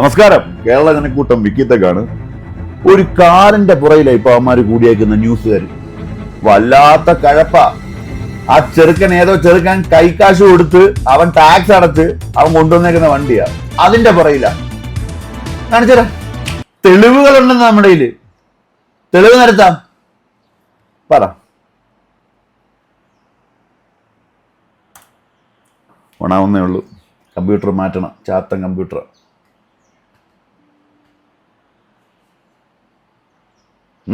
നമസ്കാരം. കേരള ജനക്കൂട്ടം വിക്കിത്തക്കാണ്. ഒരു കാറിന്റെ പുറയിലെ ഇപ്പൊ അവന്മാര് കൂടിയേക്കുന്ന ന്യൂസുകാർ വല്ലാത്ത കഴപ്പ. ആ ചെറുക്കൻ ഏതോ ചെറുക്കൻ കൈക്കാശ് കൊടുത്ത് അവൻ ടാക്സ് അടച്ച് അവൻ കൊണ്ടുവന്നേക്കുന്ന വണ്ടിയാ. അതിന്റെ പുറയില കാണിച്ചരാ. തെളിവുകളുണ്ടെന്ന് നമ്മുടെ തെളിവ് നിരത്താം പറ. ഉണാവുന്നേ ഉള്ളൂ. കമ്പ്യൂട്ടർ മാറ്റണം. ചാത്തൻ കമ്പ്യൂട്ടർ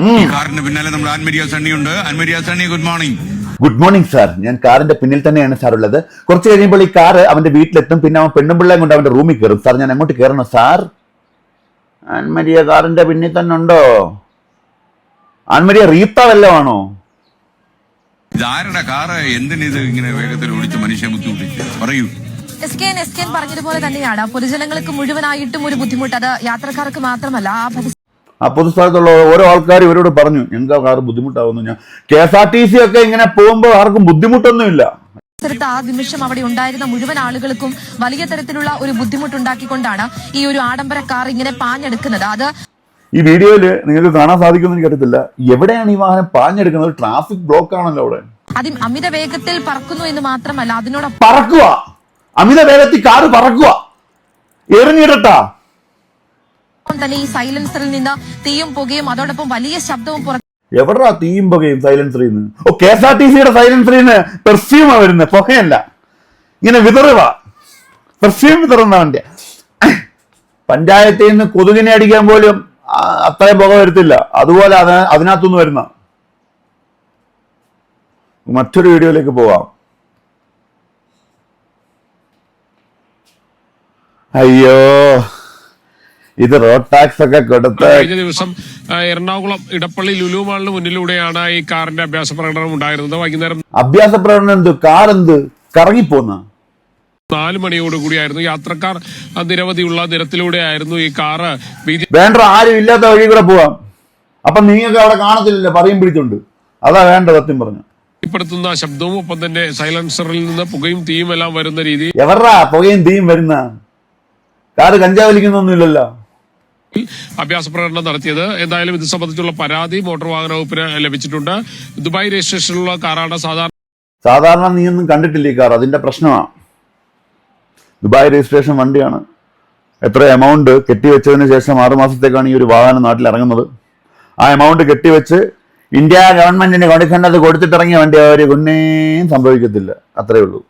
ഈ കാറിന്റെ പിന്നാലെ നമ്മുടെ Annmaria സണ്ണിയുണ്ട്. Annmaria Sunny good morning good morning sir ഞാൻ കാറിന്റെ പിന്നിൽ തന്നെയാണ് സാർ ഉള്ളത്. കുറച്ച് കഴിയുമ്പോൾ ഈ കാർ അവന്റെ വീട്ടിലെത്തും. പിന്നെ അവൻ പെണ്ണും പിള്ളേം കൊണ്ട് അവന്റെ റൂമിൽ കയറും. സാർ ഞാൻ അങ്ങോട്ട് കയറണോ സാർ ആൻമരിയ കാറിന്റെ പിന്നിൽ തന്നെ ഉണ്ടോ? ആൻമരിയ റീത്ത ഇതാരുടെ കാറ്? എന്തിനിത് ഇങ്ങനെ വേഗത്തിൽ ഓടിച്ച് മനുഷ്യ ബുദ്ധിമുട്ടിച്ച്? പറയൂ. S K N S K N പറഞ്ഞതുപോലെ തന്നെയാണ്. പൊതുജനങ്ങൾക്ക് മുഴുവനായിട്ടും ഒരു ബുദ്ധിമുട്ട്. അത് യാത്രക്കാർക്ക് മാത്രമല്ല ആ ആ പൊതുസ്ഥലത്തുള്ള ഓരോ ആൾക്കാർ ഇവരോട് പറഞ്ഞു എന്താ കാർ ബുദ്ധിമുട്ടാവുന്നു? ഞാൻ K S R T C ഒക്കെ ഇങ്ങനെ പോകുമ്പോൾ ആർക്കും ബുദ്ധിമുട്ടൊന്നുമില്ല. ആ നിമിഷം അവിടെ ഉണ്ടായിരുന്ന മുഴുവൻ ആളുകൾക്കും വലിയ തരത്തിലുള്ള ഒരു ബുദ്ധിമുട്ടുണ്ടാക്കിക്കൊണ്ടാണ് ഈ ഒരു ആഡംബര കാർ ഇങ്ങനെ പാഞ്ഞെടുക്കുന്നത്. അത് ഈ വീഡിയോയിൽ നിങ്ങൾക്ക് കാണാൻ സാധിക്കുമെന്ന് എനിക്കറിയത്തില്ല എവിടെയാണ് ഈ വാഹനം പാഞ്ഞെടുക്കുന്നത്? ട്രാഫിക് ബ്ലോക്ക് ആണല്ലോ അവിടെ. അതി അമിത വേഗത്തിൽ പറക്കുന്നു എന്ന് മാത്രമല്ല അതിനോട് പറക്കുക. അമിത വേഗത്തിൽ കാറ് പറക്കുക. എറിഞ്ഞിടട്ടാ. തന്നെ ഈ സൈലൻസറിൽ നിന്ന് തീയും പുകയും അതോടൊപ്പം വലിയ ശബ്ദവും പുറ എവിടാ തീയും പുകയും സൈലൻസറിൽ നിന്ന്? ഓ കെ എസ് ആർ ടി സിയുടെ സൈലൻസറിൽ നിന്ന് പെർഫ്യൂമാ വരുന്നത് പുകയല്ല. ഇങ്ങനെ വിതറുക. പെർഫ്യൂം വിതറുന്ന വണ്ടി പഞ്ചായത്തിൽ നിന്ന് കൊതുകിനെ അടിക്കാൻ പോലും അത്രയും പുക വരത്തില്ല. അതുപോലെ അത് അതിനകത്തുനിന്ന് വരുന്ന. മറ്റൊരു വീഡിയോയിലേക്ക് പോവാം. അയ്യോ. ഇത് റോഡ് ടാക്സ് ഒക്കെ കൊടുത്ത് കഴിഞ്ഞ ദിവസം എറണാകുളം ഇടപ്പള്ളി ലുലു മാളിന് മുന്നിലൂടെയാണ് ഈ കാറിന്റെ അഭ്യാസ പ്രകടനം ഉണ്ടായിരുന്നത്. വൈകുന്നേരം അഭ്യാസ പ്രകടനം എന്ത്? കാർ എന്ത്? കറങ്ങിപ്പോന്ന. നാല് മണിയോടുകൂടിയായിരുന്നു. യാത്രക്കാർ നിരവധിയുള്ള നിരത്തിലൂടെ ആയിരുന്നു ഈ കാറ് വേണ്ട ആരും ഇല്ലാത്ത വഴി കൂടെ പോവാം. അപ്പൊ നിങ്ങൾക്ക് അവിടെ കാണത്തില്ലല്ലോ പറയും പിടിച്ചുണ്ട്. അതാ വേണ്ട സത്യം പറഞ്ഞു. പ്പെടുത്തുന്ന ശബ്ദവും ഒപ്പം തന്നെ സൈലൻസറിൽ നിന്ന് പുകയും തീയും എല്ലാം വരുന്ന രീതി. എവറാ പുകയും തീയും വരുന്ന? കാറ് കഞ്ചാവ് വലിക്കുന്നൊന്നുമില്ലല്ലോ. അഭ്യാസ പ്രകടനം നടത്തിയത്. എന്തായാലും ഇത് സംബന്ധിച്ചുള്ള പരാതി മോട്ടോർ വാഹന വകുപ്പിന് ലഭിച്ചിട്ടുണ്ട്. ദുബായ് രജിസ്ട്രേഷനിലുള്ള കാറാണ് സാധാരണ സാധാരണ നീ ഒന്നും കണ്ടിട്ടില്ല ഈ കാർ? അതിന്റെ പ്രശ്നമാണ് ദുബായ് രജിസ്ട്രേഷൻ വണ്ടിയാണ്. എത്ര എമൗണ്ട് കെട്ടിവെച്ചതിന് ശേഷം ആറുമാസത്തേക്കാണ് ഈ ഒരു വാഹനം നാട്ടിൽ ഇറങ്ങുന്നത്. ആ എമൗണ്ട് കെട്ടിവെച്ച് ഇന്ത്യ ഗവൺമെന്റിന് കൊടുക്കേണ്ടത് കൊടുത്തിട്ടിറങ്ങിയ വണ്ടി അവർ ഒന്നേം സംഭവിക്കത്തില്ല. അത്രേ ഉള്ളൂ.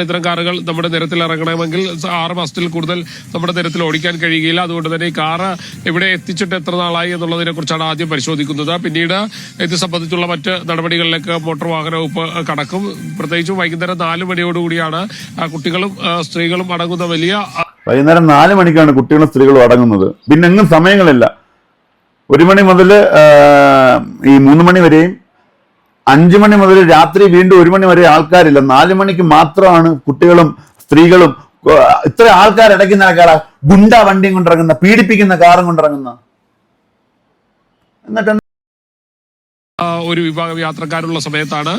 ഇത്തരം കാറുകൾ നമ്മുടെ നിരത്തിൽ ഇറങ്ങണമെങ്കിൽ ആറ് മാസത്തിൽ കൂടുതൽ നമ്മുടെ നിരത്തിൽ ഓടിക്കാൻ കഴിയുകയില്ല. അതുകൊണ്ട് തന്നെ ഈ കാറ് ഇവിടെ എത്തിച്ചിട്ട് എത്ര നാളായി എന്നുള്ളതിനെ കുറിച്ചാണ് ആദ്യം പരിശോധിക്കുന്നത്. പിന്നീട് ഇത് സംബന്ധിച്ചുള്ള മറ്റ് നടപടികളിലേക്ക് മോട്ടോർ വാഹന വകുപ്പ് കടക്കും. പ്രത്യേകിച്ചും വൈകുന്നേരം നാല് മണിയോടുകൂടിയാണ് കുട്ടികളും സ്ത്രീകളും അടങ്ങുന്ന വലിയ വൈകുന്നേരം നാല് മണിക്കാണ് കുട്ടികളും സ്ത്രീകളും അടങ്ങുന്നത്. പിന്നെ എങ്ങും സമയങ്ങളില്ല. ഒരു മണി മുതൽ ഈ മൂന്ന് മണി വരെയും അഞ്ചു മണി മുതൽ രാത്രി വീണ്ടും ഒരു മണി വരെ ആൾക്കാരില്ല. നാലു മണിക്ക് മാത്രമാണ് കുട്ടികളും സ്ത്രീകളും ഇത്ര ആൾക്കാർ ഇടയ്ക്കുന്ന ആൾക്കാരാ ഗുണ്ട വണ്ടിയും കൊണ്ടിറങ്ങുന്ന പീഡിപ്പിക്കുന്ന കാറും കൊണ്ടിറങ്ങുന്ന. എന്നിട്ട് ഒരു വിഭാഗം യാത്രക്കാരുള്ള സമയത്താണ്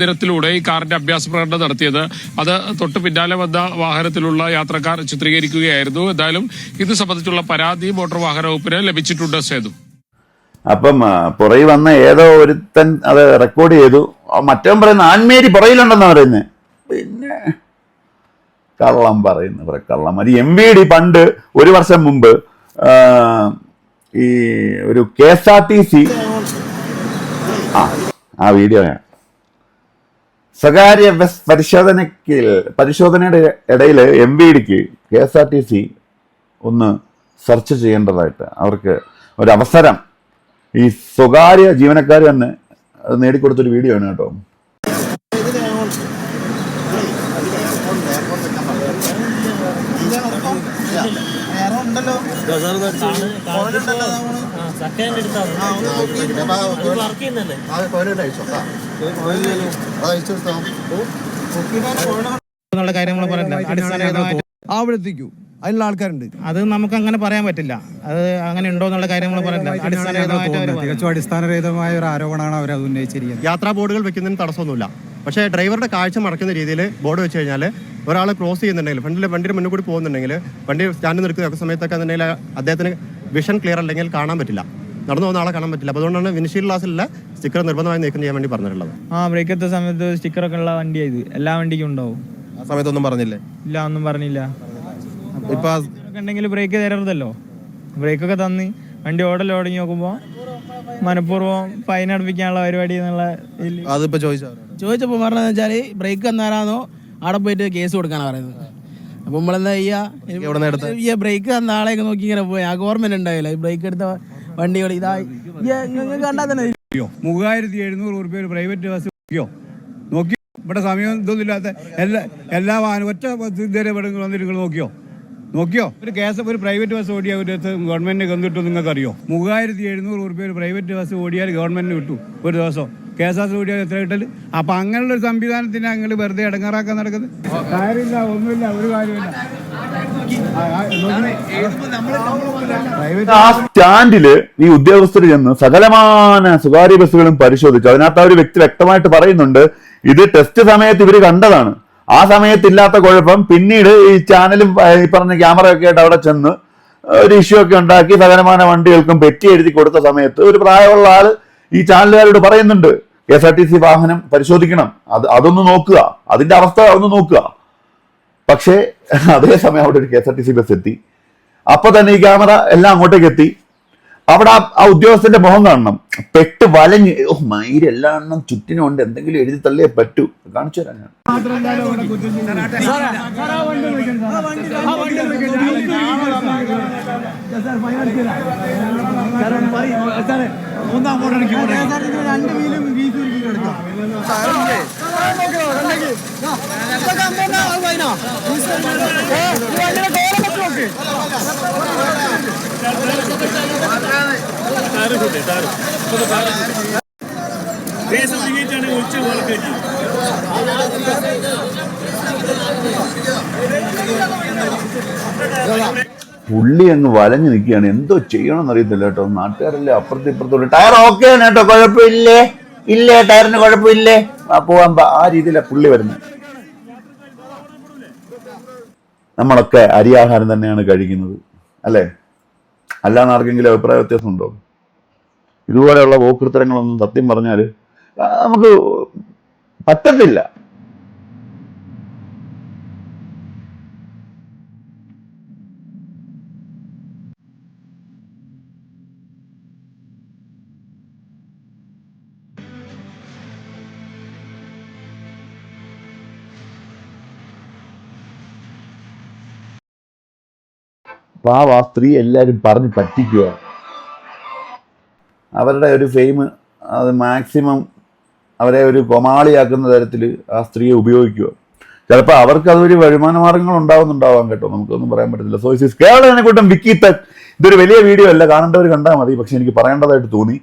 നിരത്തിലൂടെ ഈ കാറിന്റെ അഭ്യാസ പ്രകടനം നടത്തിയത്. അത് തൊട്ട് പിന്നാലെ വന്ന വാഹനത്തിലുള്ള യാത്രക്കാർ ചിത്രീകരിക്കുകയായിരുന്നു. എന്തായാലും ഇത് സംബന്ധിച്ചുള്ള പരാതി മോട്ടോർ വാഹന വകുപ്പിന് ലഭിച്ചിട്ടുണ്ട് സേതു. അപ്പം പുറകിൽ വന്ന ഏതോ ഒരുത്തൻ അത് റെക്കോർഡ് ചെയ്തു. മറ്റവൻ പറയുന്ന ആൺമേരി പുറകിലുണ്ടെന്നാ പറയുന്നത് പിന്നെ കള്ളം പറയുന്നു കുറെ കള്ളം. അത് എം വി ഡി പണ്ട് ഒരു വർഷം മുമ്പ് ഈ ഒരു K S R T C ആ ആ വീഡിയോ ഞാൻ. സ്വകാര്യ ബസ് പരിശോധനയ്ക്ക് പരിശോധനയുടെ ഇടയിൽ എം വി ഡിക്ക് K S R T C ഒന്ന് സെർച്ച് ചെയ്യേണ്ടതായിട്ട് അവർക്ക് ഒരു അവസരം ഈ സ്വകാര്യ ജീവനക്കാർ തന്നെ അത് നേടിക്കൊടുത്തൊരു വീഡിയോ ആണ് കേട്ടോ. ഉണ്ടല്ലോ അതിനുള്ള ആൾക്കാരുണ്ട്. അത് നമുക്ക് അങ്ങനെ പറയാൻ പറ്റില്ല. അത് അങ്ങനെ ഉണ്ടോ എന്നുള്ള പറയില്ല അവർ പറയും. തികച്ചും അടിസ്ഥാനരഹിതമായ ഒരു ആരോപണമാണ് അവർ അത് ഉന്നയിച്ചിരിക്കുന്നത്. യാത്രാ ബോർഡുകൾ വെക്കുന്നതിന് തടസ്സമൊന്നുമില്ല. പക്ഷേ ഡ്രൈവറുടെ കാഴ്ച മറക്കുന്ന രീതിയിൽ ബോർഡ് വെച്ച് കഴിഞ്ഞാൽ ഒരാൾ ക്രോസ് ചെയ്യുന്നുണ്ടെങ്കിൽ ഫ്രണ്ടിൽ വണ്ടിയുടെ മുന്നിൽ കൂടി പോകുന്നുണ്ടെങ്കിൽ വണ്ടി സ്റ്റാൻഡ് നിൽക്കുന്ന സമയത്തൊക്കെ എന്നുണ്ടെങ്കിൽ അദ്ദേഹത്തിന് വിഷൻ ക്ലിയർ അല്ലെങ്കിൽ കാണാൻ പറ്റില്ല. നടന്നു പോകുന്ന ആളെ കാണാൻ പറ്റില്ല. അപ്പോൾ അതുകൊണ്ടാണ് വിനിഷിൽ ക്ലാസ്സിലെ സ്റ്റിക്കർ നിർബന്ധമായി നീക്കം ചെയ്യാൻ വേണ്ടി പറഞ്ഞിട്ടുള്ളത്. ആ ബ്രേക്ക് എത്ത സമയത്ത് സ്റ്റിക്കറൊക്കെ ഉള്ള വണ്ടിയായത് എല്ലാ വണ്ടിക്കും ഉണ്ടാവും. ആ സമയത്തൊന്നും പറഞ്ഞില്ലേ? ഇല്ല ഒന്നും പറഞ്ഞില്ല. ഇപ്പൊ ഉണ്ടെങ്കിൽ ബ്രേക്ക് തരരുതല്ലോ. ബ്രേക്കൊക്കെ തന്നി. വണ്ടി ഓടൽ ഓടി നോക്കുമ്പോൾ മനഃപൂർവം ഫൈൻ അടപ്പിക്കാനുള്ള പരിപാടി എന്നുള്ള ചോദിച്ചപ്പോ അതിപ്പോ ചോദിച്ചാൽ ചോദിച്ചപ്പോൾ പറഞ്ഞതെന്ന് വെച്ചാൽ ബ്രേക്ക് തന്നാരാന്നോ അവിടെ പോയിട്ട് കേസ് കൊടുക്കാനാണ് പറയുന്നത്. അപ്പൊ നമ്മളെന്താ? ചെയ്യാ? ഈ ബ്രേക്ക് തന്ന ആളെയൊക്കെ നോക്കി ഇങ്ങനെ പോയി. ആ ഓർമ്മ ഉണ്ടായില്ല? ഈ ബ്രേക്ക് എടുത്ത വണ്ടികൾ ഇതായി നിങ്ങൾക്ക് കണ്ടാൽ തന്നെ മൂവായിരത്തി എഴുന്നൂറ് ഉറുപ്പ്യ ഒരു പ്രൈവറ്റ് ബസ് നോക്കിയോ? നോക്കി ഇവിടെ സമയം ഇതൊന്നും ഇല്ലാത്ത എല്ലാ എല്ലാ വാഹനം ഒറ്റ ഇതുവരെ ഇവിടെ വന്നിട്ട് നിങ്ങൾ നോക്കിയോ? നോക്കിയോ? ഒരു കേസ് ഒരു പ്രൈവറ്റ് ബസ് ഓടിയാൽ ഒരു ദിവസം ഗവൺമെന്റിന് കന്നിട്ടു നിങ്ങൾക്ക് അറിയോ മൂവായിരത്തി എഴുന്നൂറ് റുപ്യ ഒരു പ്രൈവറ്റ് ബസ് ഓടിയാൽ ഗവൺമെന്റിന് കിട്ടും ഒരു ദിവസം. കെ എസ് ആർ സി ഓടിയാൽ എത്ര കിട്ടൽ? അപ്പൊ അങ്ങനെയുള്ള ഒരു സംവിധാനത്തിന് നിങ്ങൾ വെറുതെ ഇടങ്ങാറാക്കാൻ നടക്കുന്നത് കാര്യമില്ല ഒന്നുമില്ല ഒരു കാര്യമില്ല ആ സ്റ്റാൻഡിൽ ഈ ഉദ്യോഗസ്ഥർ ചെന്ന് സകലമാന സ്വകാര്യ ബസ്സുകളും പരിശോധിച്ചു. അതിനകത്ത് ആ ഒരു വ്യക്തി വ്യക്തമായിട്ട് പറയുന്നുണ്ട് ഇത് ടെസ്റ്റ് സമയത്ത് ഇവർ കണ്ടതാണ്. ആ സമയത്ത് ഇല്ലാത്ത കുഴപ്പം. പിന്നീട് ഈ ചാനലും ഈ പറഞ്ഞ ക്യാമറയൊക്കെ ആയിട്ട് അവിടെ ചെന്ന് ഒരു ഇഷ്യൂ ഒക്കെ ഉണ്ടാക്കി സകലമാന വണ്ടികൾക്കും പെറ്റി എഴുതി കൊടുത്ത സമയത്ത് ഒരു പ്രായമുള്ള ആൾ ഈ ചാനലുകാരോട് പറയുന്നുണ്ട് K S R T C വാഹനം പരിശോധിക്കണം. അത് അതൊന്ന് നോക്കുക. അതിന്റെ അവസ്ഥ ഒന്ന് നോക്കുക. പക്ഷേ അതേസമയം അവിടെ ഒരു K S R T C bus എത്തി. അപ്പൊ തന്നെ ഈ ക്യാമറ എല്ലാം അങ്ങോട്ടേക്ക് എത്തി. അവിടെ ആ- ഉദ്യോഗസ്ഥന്റെ മുഖം കാണണം പെട്ട് വലഞ്ഞ് ഓ മയിര് എല്ലാ എണ്ണം ചുറ്റിനുണ്ട് എന്തെങ്കിലും എഴുതി തള്ളിയേ പറ്റൂ കാണിച്ചു തരാം ഞാൻ പുള്ളി എന്ന് വലഞ്ഞു നിൽക്കുകയാണ്. എന്തോ ചെയ്യണമെന്ന് എന്നറിയത്തില്ല കേട്ടോ. നാട്ടുകാരല്ലേ അപ്പുറത്ത് ഇപ്പുറത്തോട്ട് ടയർ ഓക്കെ ആണ് കേട്ടോ. കുഴപ്പമില്ലേ? ഇല്ലേ? ടയറിന് കുഴപ്പമില്ലേ? പോവാൻ ആ രീതിയിലാണ് പുള്ളി വരുന്നത്. നമ്മളൊക്കെ അരിയാഹാരം തന്നെയാണ് കഴിക്കുന്നത്. അല്ലേ? അല്ലാന്ന് ആർക്കെങ്കിലും അഭിപ്രായ വ്യത്യാസം ഉണ്ടോ ഇതുപോലെയുള്ള പോക്കൃത്തരങ്ങളൊന്നും സത്യം പറഞ്ഞാൽ നമുക്ക് പറ്റത്തില്ല. പാവ ആ സ്ത്രീ എല്ലാവരും പറഞ്ഞ് പറ്റിക്കുക അവരുടെ ഒരു ഫെയിം അത് മാക്സിമം അവരെ ഒരു കൊമാളിയാക്കുന്ന തരത്തിൽ ആ സ്ത്രീയെ ഉപയോഗിക്കുക ചിലപ്പോൾ അവർക്ക് അതൊരു വരുമാന മാർഗങ്ങൾ ഉണ്ടാവുന്നുണ്ടാവാം കേട്ടോ. നമുക്കൊന്നും പറയാൻ പറ്റത്തില്ല. സോ ഇസ് കേരളനെ കൂട്ടം വിക്കി തക് ഇതൊരു വലിയ വീഡിയോ അല്ല. കാണേണ്ടവർ കണ്ടാൽ മതി. പക്ഷെ എനിക്ക് പറയേണ്ടതായിട്ട് തോന്നി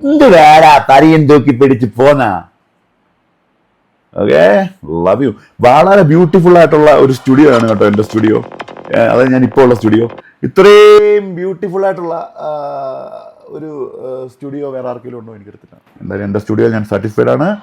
ഇത് വേടാ തരിയൻ തൂക്കി പിടിച്ച് പോന്നാ? ഓക്കെ ലവ് യു വളരെ ബ്യൂട്ടിഫുൾ ആയിട്ടുള്ള ഒരു സ്റ്റുഡിയോ ആണ് കേട്ടോ എന്റെ സ്റ്റുഡിയോ അതായത് ഞാൻ ഇപ്പോൾ ഉള്ള സ്റ്റുഡിയോ ഇത്രയും ബ്യൂട്ടിഫുൾ ആയിട്ടുള്ള ഒരു സ്റ്റുഡിയോ വേറെ ആർക്കെങ്കിലും ഉണ്ടോ? എനിക്കറിയത്തില്ല. എന്തായാലും എന്റെ സ്റ്റുഡിയോ ഞാൻ സാറ്റിസ്ഫൈഡ് ആണ്.